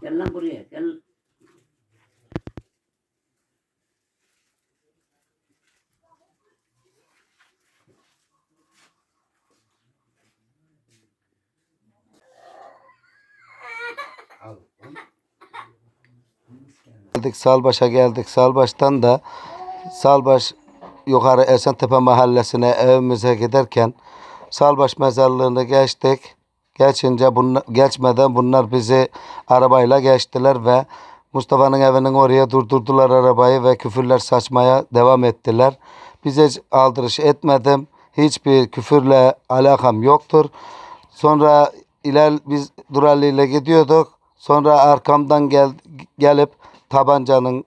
Gel lan buraya gel. Geldik Salbaş'a geldik. Salbaş'tan da Salbaş yukarı Esentepe mahallesine evimize giderken Salbaş mezarlığını geçtik. Geçince bunlar, geçmeden bunlar bizi arabayla geçtiler ve Mustafa'nın evinin oraya durdurdular arabayı ve küfürler saçmaya devam ettiler. Bize aldırış etmedim. Hiçbir küfürle alakam yoktur. Sonra iler biz Durali ile gidiyorduk. Sonra arkamdan gel, gelip tabancanın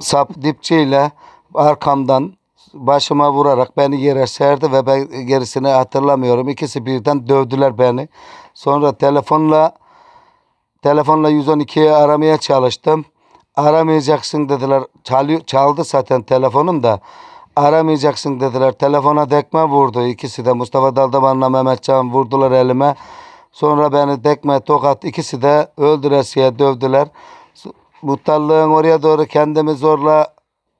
sap dipçiyle arkamdan başıma vurarak beni yere serdi ve ben gerisini hatırlamıyorum. İkisi birden dövdüler beni. Sonra telefonla telefonla 112'yi aramaya çalıştım. Aramayacaksın dediler. Çalıyor, çaldı zaten telefonum da. Aramayacaksın dediler. Telefona dekme vurdu. İkisi de Mustafa Daldaman'la Mehmetcan vurdular elime. Sonra beni dekme tokat ikisi de öldüresiye dövdüler. Muhtarlığın oraya doğru kendimi zorla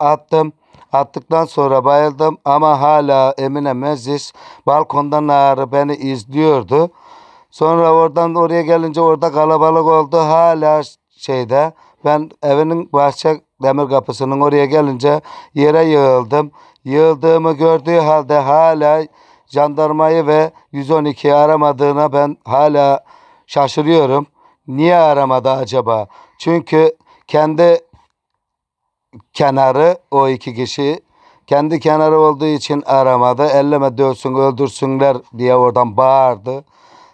attım. Attıktan sonra bayıldım ama hala Emine Meclis balkondan ağrı beni izliyordu. Sonra oradan oraya gelince orada kalabalık oldu. Hala şeyde ben evinin bahçe demir kapısının oraya gelince yere yığıldım. Yığıldığımı gördüğü halde hala jandarmayı ve 112'yi aramadığına ben hala şaşırıyorum. Niye aramadı acaba? Çünkü kendi kenarı o iki kişi kendi kenarı olduğu için aramadı. Elleme dövsün öldürsünler diye oradan bağırdı.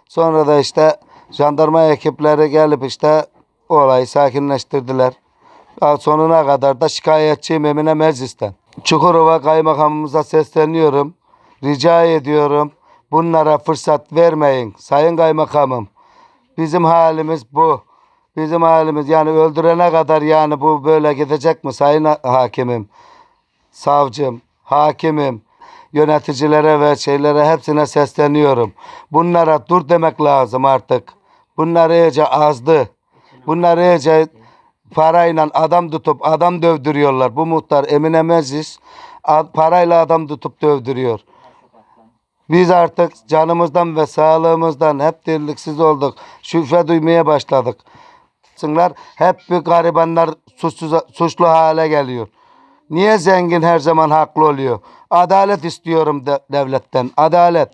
Sonra da işte jandarma ekipleri gelip işte olayı sakinleştirdiler. Sonuna kadar da şikayetçiyim Emine Meclis'ten. Çukurova kaymakamımıza sesleniyorum. Rica ediyorum. Bunlara fırsat vermeyin. Sayın kaymakamım. Bizim halimiz bu. Bizim halimiz yani öldürene kadar yani bu böyle gidecek mi sayın ha- hakimim, savcım, hakimim, yöneticilere ve şeylere hepsine sesleniyorum. Bunlara dur demek lazım artık. Bunlar iyice azdı. Bunlar iyice parayla adam tutup adam dövdürüyorlar. Bu muhtar Emine Meclis parayla adam tutup dövdürüyor. Biz artık canımızdan ve sağlığımızdan hep dirliksiz olduk. Şüphe duymaya başladık. Sınlar hep bir garibanlar suçsuz, suçlu hale geliyor. Niye zengin her zaman haklı oluyor? Adalet istiyorum de, devletten. Adalet.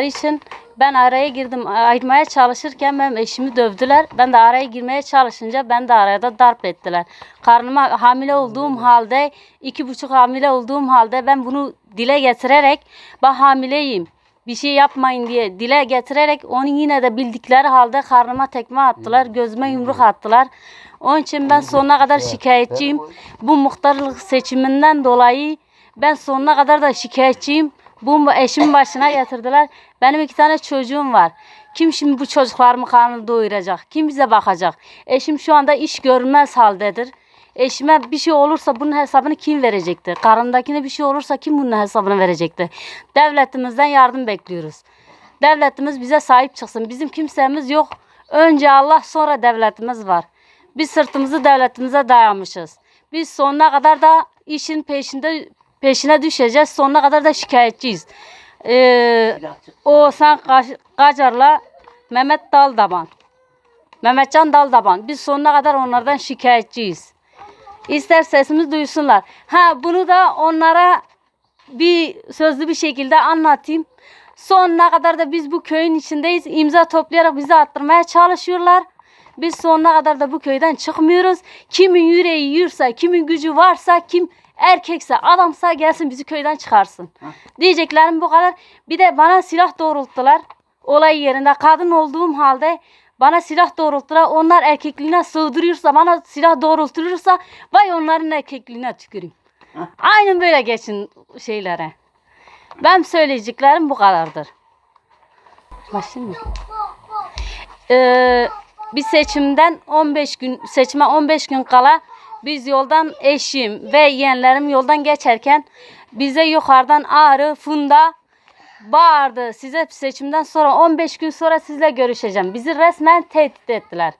için ben araya girdim. Ayırmaya çalışırken benim eşimi dövdüler. Ben de araya girmeye çalışınca ben de araya da darp ettiler. Karnıma hamile olduğum halde, iki buçuk hamile olduğum halde ben bunu dile getirerek ben hamileyim. Bir şey yapmayın diye dile getirerek onu yine de bildikleri halde karnıma tekme attılar. Gözüme yumruk attılar. Onun için ben sonuna kadar şikayetçiyim. Bu muhtarlık seçiminden dolayı ben sonuna kadar da şikayetçiyim. Bu eşimin başına getirdiler. Benim iki tane çocuğum var. Kim şimdi bu çocuklarımı karnını doyuracak? Kim bize bakacak? Eşim şu anda iş görmez haldedir. Eşime bir şey olursa bunun hesabını kim verecektir? Karındakine bir şey olursa kim bunun hesabını verecektir? Devletimizden yardım bekliyoruz. Devletimiz bize sahip çıksın. Bizim kimsemiz yok. Önce Allah sonra devletimiz var. Biz sırtımızı devletimize dayamışız. Biz sonuna kadar da işin peşinde peşine düşeceğiz. Sonuna kadar da şikayetçiyiz. Ee, Kaş- Kacar'la Mehmet Daldaban. Mehmetcan Daldaban. Biz sonuna kadar onlardan şikayetçiyiz. İster sesimizi duysunlar. Ha bunu da onlara bir sözlü bir şekilde anlatayım. Sonuna kadar da biz bu köyün içindeyiz. İmza toplayarak bizi attırmaya çalışıyorlar. Biz sonuna kadar da bu köyden çıkmıyoruz. Kimin yüreği yürse, kimin gücü varsa, kim erkekse, adamsa gelsin bizi köyden çıkarsın. Diyeceklerim bu kadar. Bir de bana silah doğrulttular. Olay yerinde kadın olduğum halde bana silah doğrulttular. Onlar erkekliğine sığdırıyorsa, bana silah doğrulturursa vay onların erkekliğine tüküreyim. Aynen böyle geçin şeylere. Ben söyleyeceklerim bu kadardır. Başlayayım mı? Ee, bir seçimden 15 gün seçime 15 gün kala Biz yoldan eşim ve yeğenlerim yoldan geçerken bize yukarıdan Ağrı, Funda bağırdı. Size seçimden sonra 15 gün sonra sizle görüşeceğim. Bizi resmen tehdit ettiler.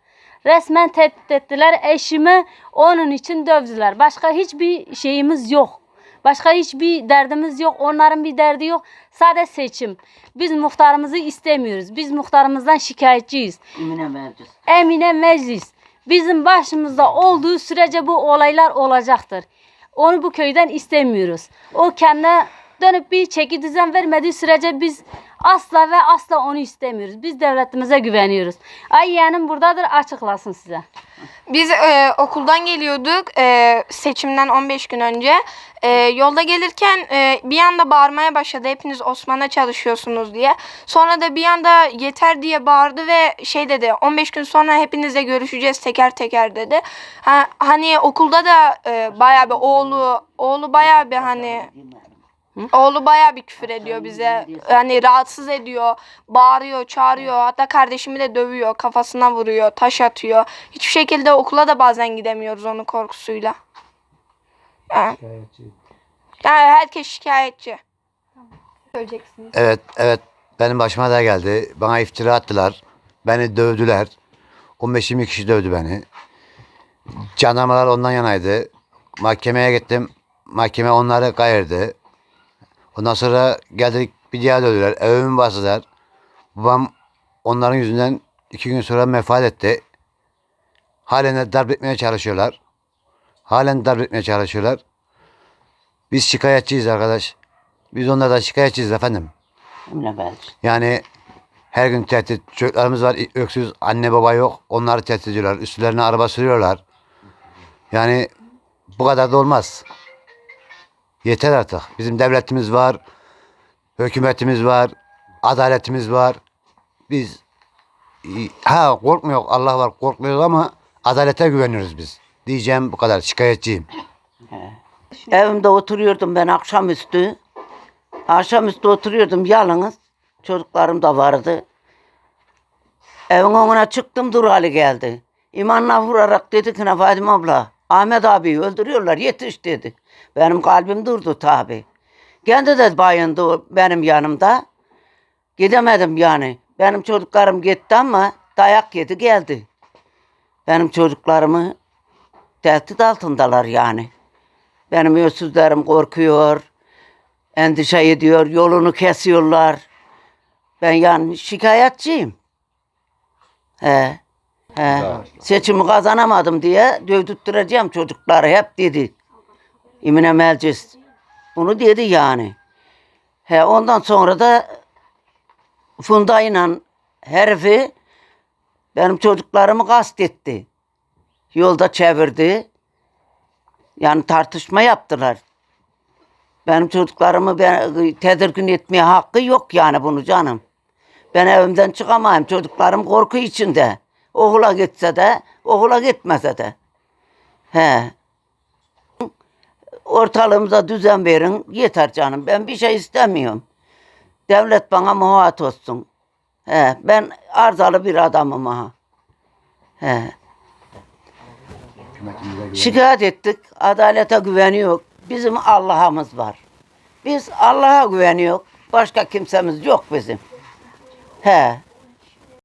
Resmen tehdit ettiler. Eşimi onun için dövdüler. Başka hiçbir şeyimiz yok. Başka hiçbir derdimiz yok. Onların bir derdi yok. Sadece seçim. Biz muhtarımızı istemiyoruz. Biz muhtarımızdan şikayetçiyiz. Emine Meclis. Emine Meclis bizim başımızda olduğu sürece bu olaylar olacaktır. Onu bu köyden istemiyoruz. O kendine dönüp bir çeki düzen vermediği sürece biz asla ve asla onu istemiyoruz. Biz devletimize güveniyoruz. Ay yeğenim buradadır açıklasın size. Biz e, okuldan geliyorduk e, seçimden 15 gün önce. E, yolda gelirken e, bir anda bağırmaya başladı. Hepiniz Osman'a çalışıyorsunuz diye. Sonra da bir anda yeter diye bağırdı ve şey dedi. 15 gün sonra hepinizle görüşeceğiz teker teker dedi. Ha, hani okulda da e, bayağı bir oğlu oğlu bayağı bir hani Oğlu bayağı bir küfür ediyor bize. Yani rahatsız ediyor, bağırıyor, çağırıyor. Hatta kardeşimi de dövüyor, kafasına vuruyor, taş atıyor. Hiçbir şekilde okula da bazen gidemiyoruz onun korkusuyla. Yani, yani herkes şikayetçi. Söyleyeceksiniz. Evet, evet. Benim başıma da geldi. Bana iftira attılar. Beni dövdüler. 15-20 kişi dövdü beni. Jandarmalar ondan yanaydı. Mahkemeye gittim. Mahkeme onları kayırdı. Ondan sonra geldik bir daha dövdüler. Evimi bastılar. Babam onların yüzünden iki gün sonra vefat etti. Halen de darp etmeye çalışıyorlar. Halen darp etmeye çalışıyorlar. Biz şikayetçiyiz arkadaş. Biz onlardan şikayetçiyiz efendim. Yani her gün tehdit. Çocuklarımız var öksüz. Anne baba yok. Onları tehdit ediyorlar. Üstlerine araba sürüyorlar. Yani bu kadar da olmaz. Yeter artık. Bizim devletimiz var. Hükümetimiz var. Adaletimiz var. Biz ha korkmuyor Allah var korkmuyoruz ama adalete güveniyoruz biz. Diyeceğim bu kadar. Şikayetçiyim. Evimde oturuyordum ben akşamüstü. Akşamüstü oturuyordum yalnız. Çocuklarım da vardı. Evin önüne çıktım dur hali geldi. İmanla vurarak dedi ki "Ne Fadime abla Ahmet abi öldürüyorlar yetiş dedi. Benim kalbim durdu tabi. Kendi de bayındı benim yanımda. Gidemedim yani. Benim çocuklarım gitti ama dayak yedi geldi. Benim çocuklarımı tehdit altındalar yani. Benim öksüzlerim korkuyor, endişe ediyor, yolunu kesiyorlar. Ben yani şikayetçiyim. He. He. Seçimi kazanamadım diye dövdürtüreceğim çocukları hep dedi. İmine Melcis. Bunu dedi yani. He, ondan sonra da Funda ile herifi benim çocuklarımı kastetti. Yolda çevirdi. Yani tartışma yaptılar. Benim çocuklarımı ben, tedirgin etmeye hakkı yok yani bunu canım. Ben evimden çıkamayayım. Çocuklarım korku içinde. Okula gitse de, okula gitmese de. He. Ortalığımıza düzen verin. Yeter canım. Ben bir şey istemiyorum. Devlet bana muhat olsun. He. Ben arızalı bir adamım ha. He. Şikayet ettik. Adalete güveniyor. Bizim Allah'ımız var. Biz Allah'a güveniyor. Başka kimsemiz yok bizim. He.